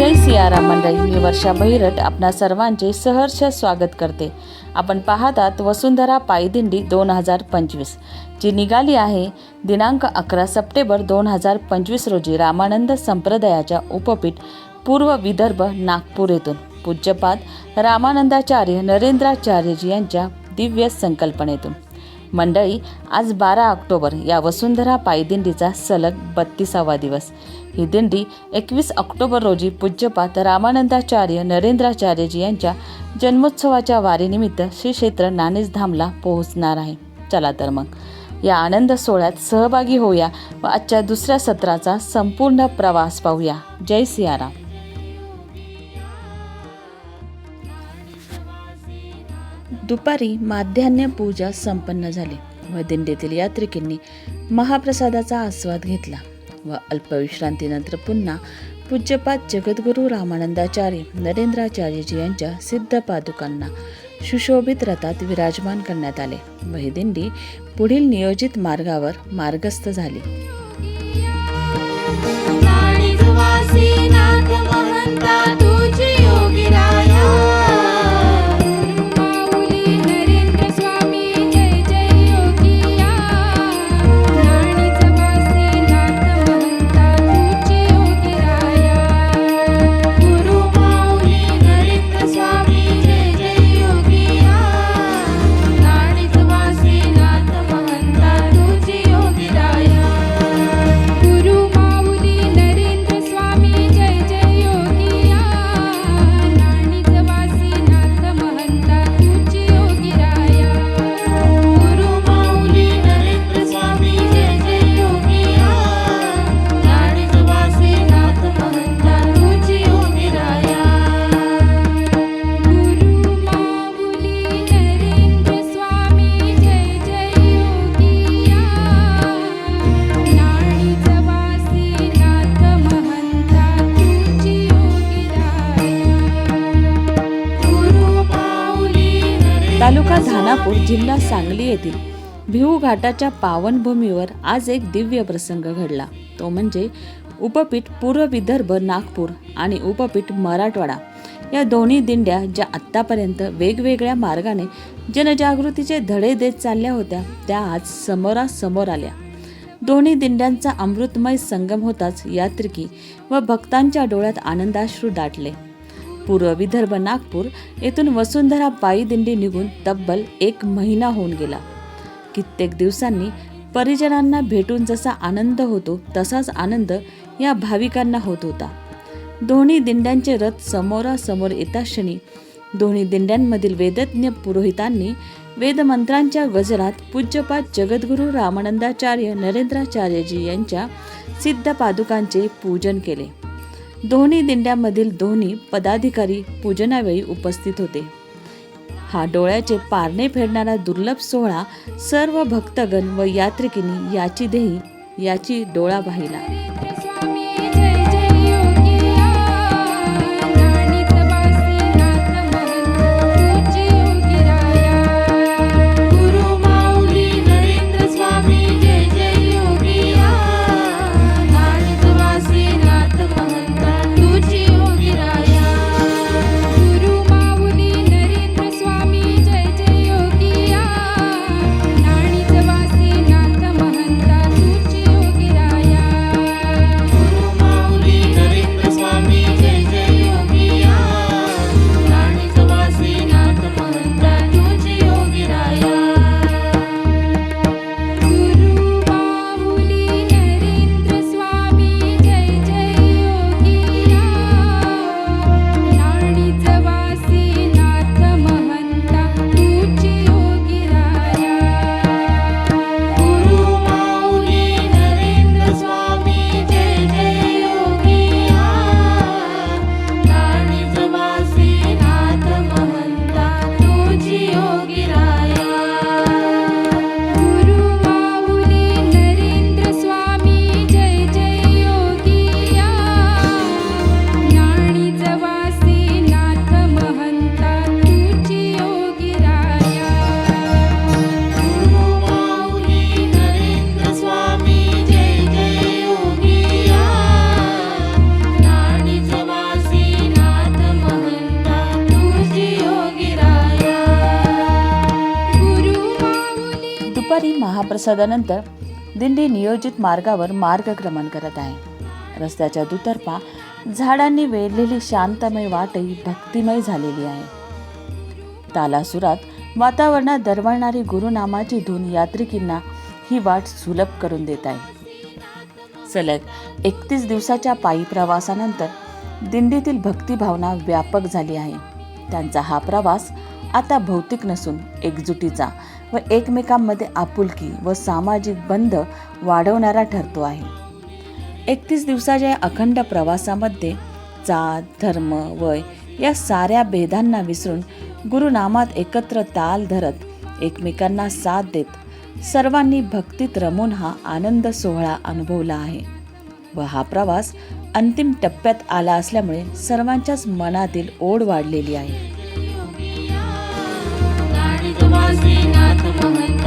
जय सियाराम मंडळी मी वर्षा भैरट आपणा सर्वांचे सहर्ष स्वागत करते. आपण पाहतात वसुंधरा पायदिंडी दोन हजार पंचवीस जी निघाली आहे दिनांक अकरा सप्टेंबर दोन हजार पंचवीस रोजी रामानंद संप्रदायाच्या उपपीठ पूर्व विदर्भ नागपूर येथून. पूज्यपाद रामानंदाचार्य नरेंद्राचार्यजी यांच्या दिव्य संकल्पनेतून. मंडळी आज बारा ऑक्टोबर या वसुंधरा पायदिंडीचा सलग बत्तीसावा दिवस. ही दिंडी एकवीस ऑक्टोबर रोजी पूज्यपात रामानंदाचार्य नरेंद्राचार्यजी यांच्या जन्मोत्सवाच्या वारीनिमित्त श्री क्षेत्र नाणेसधामला पोहोचणार आहे. चला तर मग. या आनंद सोहळ्यात सहभागी होऊया व आजच्या दुसऱ्या सत्राचा संपूर्ण प्रवास पाहूया. जय सियाराम. दुपारी माध्यान्ह पूजा संपन्न झाली व दिंडीतील यात्रिकींनी महाप्रसादाचा आस्वाद घेतला. व अल्पविश्रांतीनंतर पुन्हा पूज्यपाद जगद्गुरू रामानंदाचार्य नरेंद्राचार्यजी यांच्या सिद्ध पादुकांना सुशोभित रथात विराजमान करण्यात आले. व ही दिंडी पुढील नियोजित मार्गावर मार्गस्थ झाली. सांगली येथील भिऊ घाटाच्या पावनभूमीवर आज एक दिव्य प्रसंग घडला. तो म्हणजे उपपीठ पूर्व विदर्भ नागपूर आणि उपपीठ मराठवाडा. या दोन्ही दिंड्या ज्या आत्तापर्यंत वेगवेगळ्या मार्गाने जनजागृतीचे धडे देत चालल्या होत्या त्या आज समोरासमोर आल्या. दोन्ही दिंड्यांचा अमृतमय संगम होताच यात्रिकी व भक्तांच्या डोळ्यात आनंदाश्रू दाटले. पूर्व विदर्भ नागपूर येथून वसुंधरा पायी दिंडी निघून तब्बल एक महिना होऊन गेला. कित्येक दिवसांनी परिजनांना भेटून जसा आनंद होतो तसाच आनंद या भाविकांना होत होता. दोन्ही दिंड्यांचे रथ समोरासमोर येताक्षणी दोन्ही दिंड्यांमधील वेदज्ञ पुरोहितांनी वेदमंत्रांच्या गजरात पूज्यपाद जगद्गुरू रामानंदाचार्य नरेंद्राचार्यजी यांच्या सिद्ध पादुकांचे पूजन केले. दोन्ही दिंड्यामधील दोन्ही पदाधिकारी पूजनावेळी उपस्थित होते. हा डोळ्याचे पारणे फेडणारा दुर्लभ सोहळा सर्व भक्तगण व यात्रिकिनी याची देही याची डोळा पाहिला. महाप्रसादानंतर दिंडी नियोजित मार्गावर मार्गक्रमण करत आहे. रस्त्याच्या दुतर्फा झाडांनी वेढलेली शांतमय वाटही भक्तिमय झालेली आहे. तालासुरात वातावरणात दरवळणारी गुरुनामाची धून यात्रिकींना ही वाट सुलभ करून देत आहे. सलग एकतीस दिवसाच्या पायी प्रवासानंतर दिंडीतील भक्तिभावना व्यापक झाली आहे. त्यांचा हा प्रवास आता भौतिक नसून एकजुटीचा व एकमेकांमध्ये आपुलकी व सामाजिक बंध वाढवणारा ठरतो आहे. एकतीस दिवसाच्या या अखंड प्रवासामध्ये जात धर्म वय या साऱ्या भेदांना विसरून गुरुनामात एकत्र ताल धरत एकमेकांना साथ देत सर्वांनी भक्तीत रमून हा आनंद सोहळा अनुभवला आहे व हा प्रवास अंतिम टप्प्यात आला असल्यामुळे सर्वांच्याच मनातील ओढ वाढलेली आहे. नाथ महंता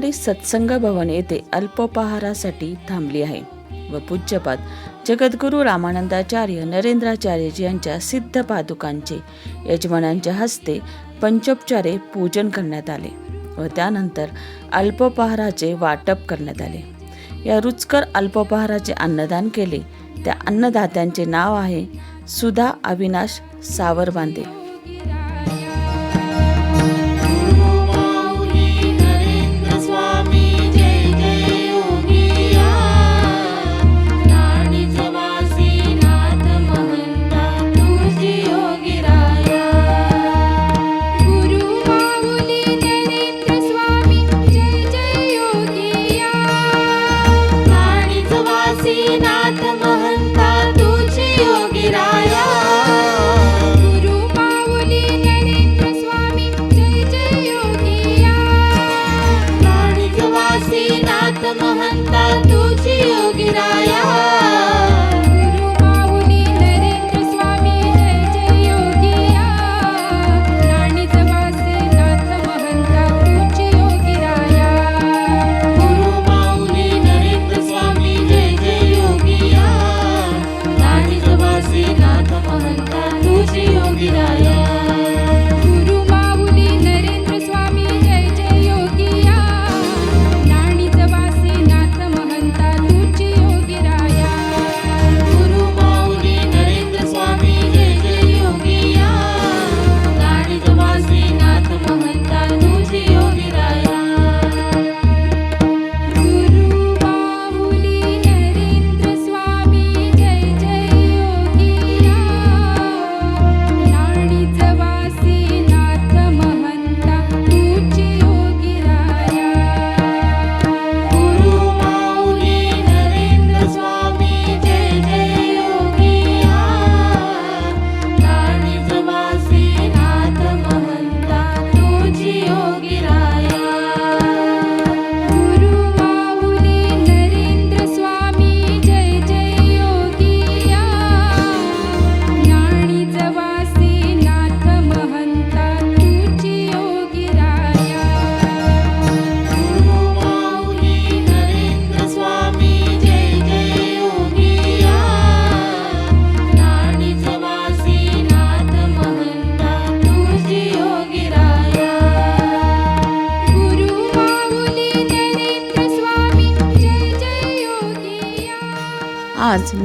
निरंकारी सत्संग भवन येथे अल्पोपहारासाठी थांबली आहे व पूज्यपाद जगद्गुरू रामानंदाचार्य नरेंद्राचार्यजी यांच्या सिद्ध पादुकांचे यजमानांच्या हस्ते पंचोपचारे पूजन करण्यात आले व त्यानंतर अल्पोपहाराचे वाटप करण्यात आले. या रुचकर अल्पोपहाराचे अन्नदान केले. त्या अन्नदात्यांचे नाव आहे सुधा अविनाश सावरबांदे.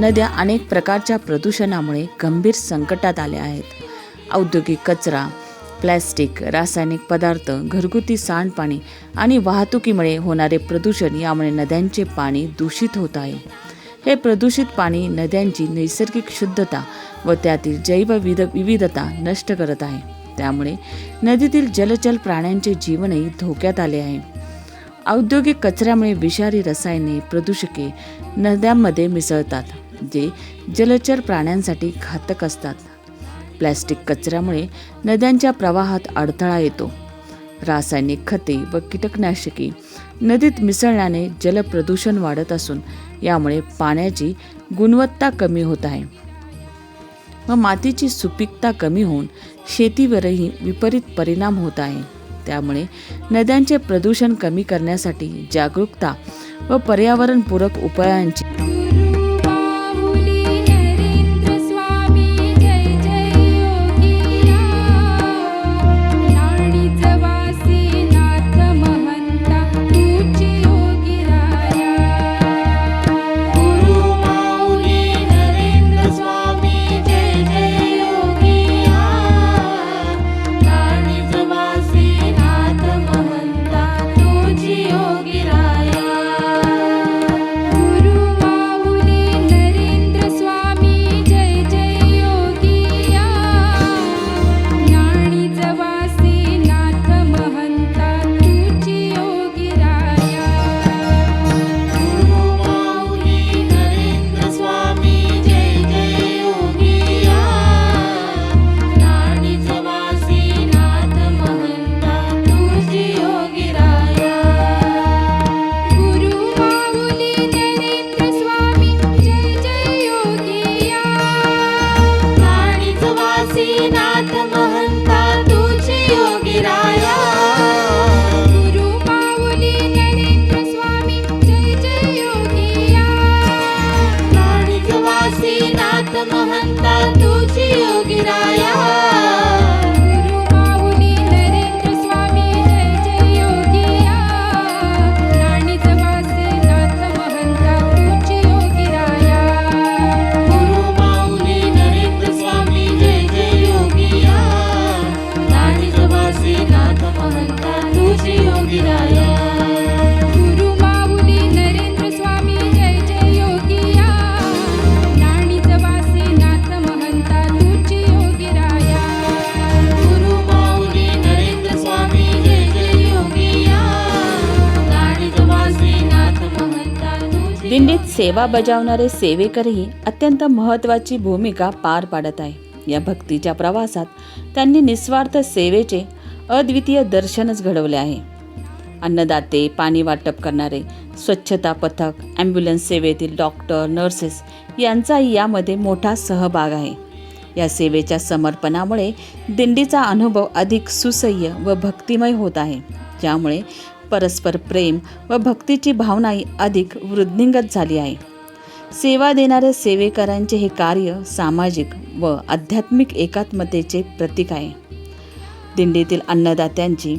नद्या अनेक प्रकारच्या प्रदूषणामुळे गंभीर संकटात आल्या आहेत. औद्योगिक कचरा प्लॅस्टिक रासायनिक पदार्थ घरगुती सांडपाणी आणि वाहतुकीमुळे होणारे प्रदूषण यामुळे नद्यांचे पाणी दूषित होत आहे. हे प्रदूषित पाणी नद्यांची नैसर्गिक शुद्धता व त्यातील जैवविध विविधता नष्ट करत आहे. त्यामुळे नदीतील जलचल प्राण्यांचे जीवनही धोक्यात आले आहे. औद्योगिक कचऱ्यामुळे विषारी रसायने प्रदूषके नद्यांमध्ये मिसळतात. जे जलचर प्राण्यांसाठी घातक असतात. प्लॅस्टिक कचऱ्यामुळे नद्यांच्या प्रवाहात अडथळा येतो. रासायनिक खते व कीटकनाशके नदीत मिसळण्याने जलप्रदूषण वाढत असून यामुळे पाण्याची गुणवत्ता कमी होत आहे. व मातीची सुपीकता कमी होऊन शेतीवरही विपरीत परिणाम होत आहे. त्यामुळे नद्यांचे प्रदूषण कमी करण्यासाठी जागरूकता व पर्यावरणपूरक उपायांची दिंडीत सेवा बजावणारे सेवेकरही अत्यंत महत्त्वाची भूमिका पार पाडत आहे. या भक्तीच्या प्रवासात त्यांनी निस्वार्थ सेवेचे अद्वितीय दर्शनच घडवले आहे. अन्नदाते पाणी वाटप करणारे स्वच्छता पथक ॲम्ब्युलन्स सेवेतील डॉक्टर नर्सेस यांचाही यामध्ये मोठा सहभाग आहे. या सेवेच्या समर्पणामुळे दिंडीचा अनुभव अधिक सुसह्य व भक्तिमय होत आहे. ज्यामुळे परस्पर प्रेम व भक्तीची भावनाही अधिक वृद्धिंगत झाली आहे. सेवा देणाऱ्या सेवेकरांचे हे कार्य सामाजिक व आध्यात्मिक एकात्मतेचे प्रतीक आहे. दिंडीतील अन्नदात्यांची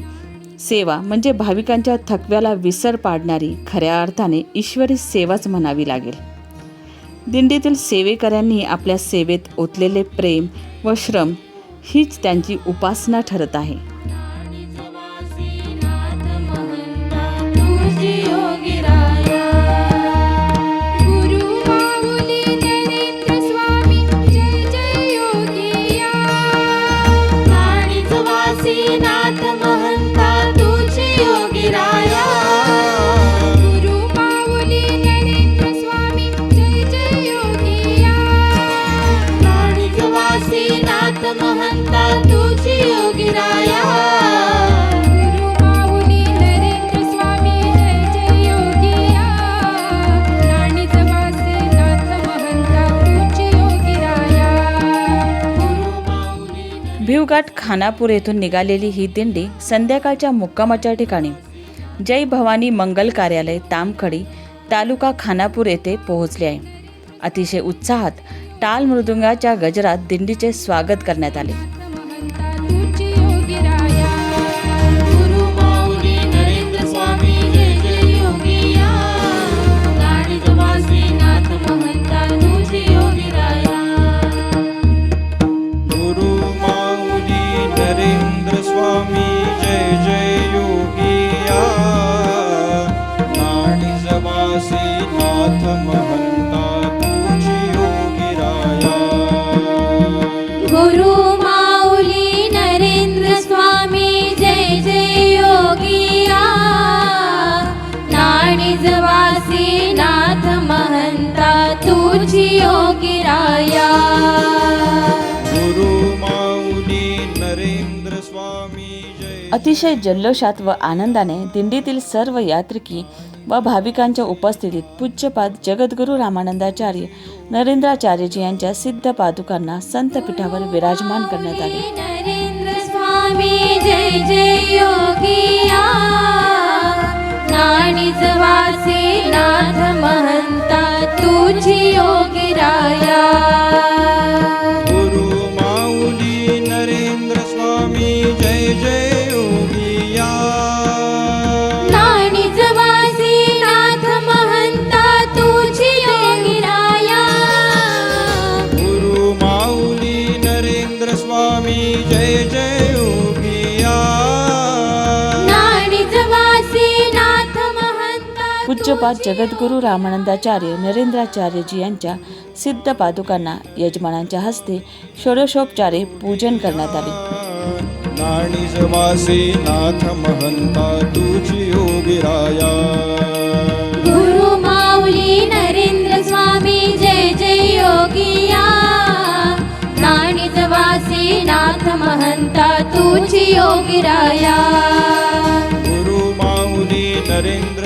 सेवा म्हणजे भाविकांच्या थकव्याला विसर पाडणारी खऱ्या अर्थाने ईश्वरी सेवाच म्हणावी लागेल. दिंडीतील सेवेकऱ्यांनी आपल्या सेवेत ओतलेले प्रेम व श्रम हीच त्यांची उपासना ठरत आहे. महंता गुरुमाऊली खानापूर येथून निघालेली ही दिंडी संध्याकाळच्या मुक्कामाच्या ठिकाणी. जय भवानी मंगल कार्यालय तामखडी तालुका खानापूर येथे पोहोचले आहे. अतिशय उत्साहात टाल मृदुंगाच्या गजरात दिंडीचे स्वागत करण्यात आले. योगी राया गुरु माऊली नरेंद्र स्वामी जय। अतिशय जल्लोषात व आनंदाने दिंडीतील सर्व यात्रिकी व भाविकांच्या उपस्थितीत पूज्यपाद जगद्गुरू रामानंदाचार्य नरेंद्राचार्यजी यांच्या सिद्ध पादुकांना संतपीठावर विराजमान करण्यात आले. नरेंद्र स्वामी जय जय योगिया। नाणीच वासे नाथ महंता। पूज्यपाद जगद्गुरू रामानंदाचार्य नरेंद्राचार्यजी यांच्या सिद्ध पादुकांना यजमानांच्या हस्ते षोडशोपचारे पूजन करण्यात आले. नाणी जवासी नाथ महंता तुझी योगी राया. गुरु माऊली नरेंद्र स्वामी जय जय योगिया नाणीच वासी नाथ महंता तुझी योगी राया. गुरु माऊली नरेंद्र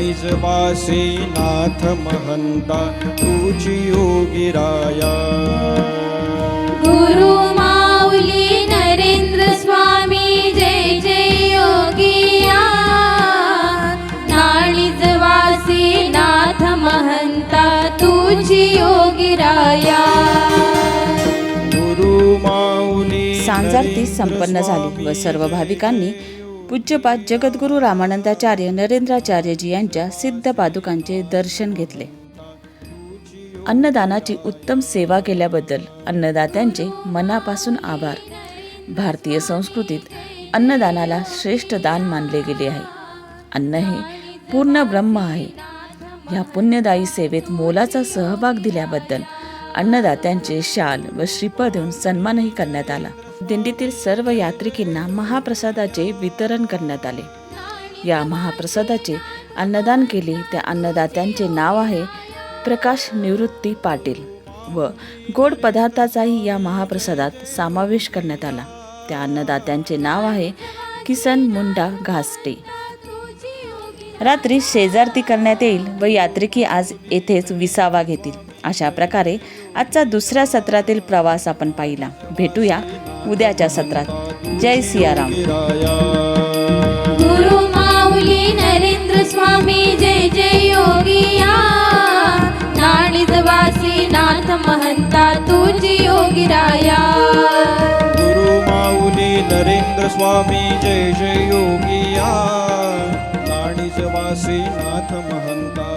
नाणीज वासी नाथ महंता तुझी योगी राया गुरु माऊली नरेंद्र स्वामी जय जय योगिया। नाणीच वासी नाथ महंता तुझी योगी राया गुरु माऊली सांजारती नरेंद्र संपन्न झाली व सर्व भाविकांनी पूज्यपाद जगद्गुरू रामानंदाचार्य नरेंद्राचार्यजी यांच्या सिद्ध पादुकांचे दर्शन घेतले. अन्नदानाची उत्तम सेवा केल्याबद्दल अन्नदात्यांचे मनापासून आभार. भारतीय संस्कृतीत अन्नदानाला श्रेष्ठ दान मानले गेले आहे. अन्न हे पूर्ण ब्रह्म आहे. ह्या पुण्यदायी सेवेत मोलाचा सहभाग दिल्याबद्दल अन्नदात्यांचे शाल व श्रीपद देऊन सन्मानही करण्यात आला. दिंडीतील सर्व यात्रिकींना महाप्रसादाचे वितरण करण्यात आले. या महाप्रसादाचे अन्नदान केले. त्या अन्नदात्यांचे नाव आहे प्रकाश निवृत्ती पाटील व गोड पदार्थाचाही या महाप्रसादात समावेश करण्यात आला. त्या अन्नदात्यांचे नाव आहे किसन मुंडा घासटे. रात्री शेजारती करण्यात येईल व यात्रिकी आज येथेच विसावा घेतील. अशा प्रकारे आजचा दुसऱ्या सत्रातील प्रवास आपण पाहिला. भेटूया उद्याच्या सत्रात. जय सियाराम. गुरु माऊली नरेंद्र स्वामी जय जय योगिया नाणीच वासी नाथ महंता तुझी योगी राया. गुरु माऊली नरेंद्र स्वामी जय जय योगिया नाणीज वासी नाथ महंता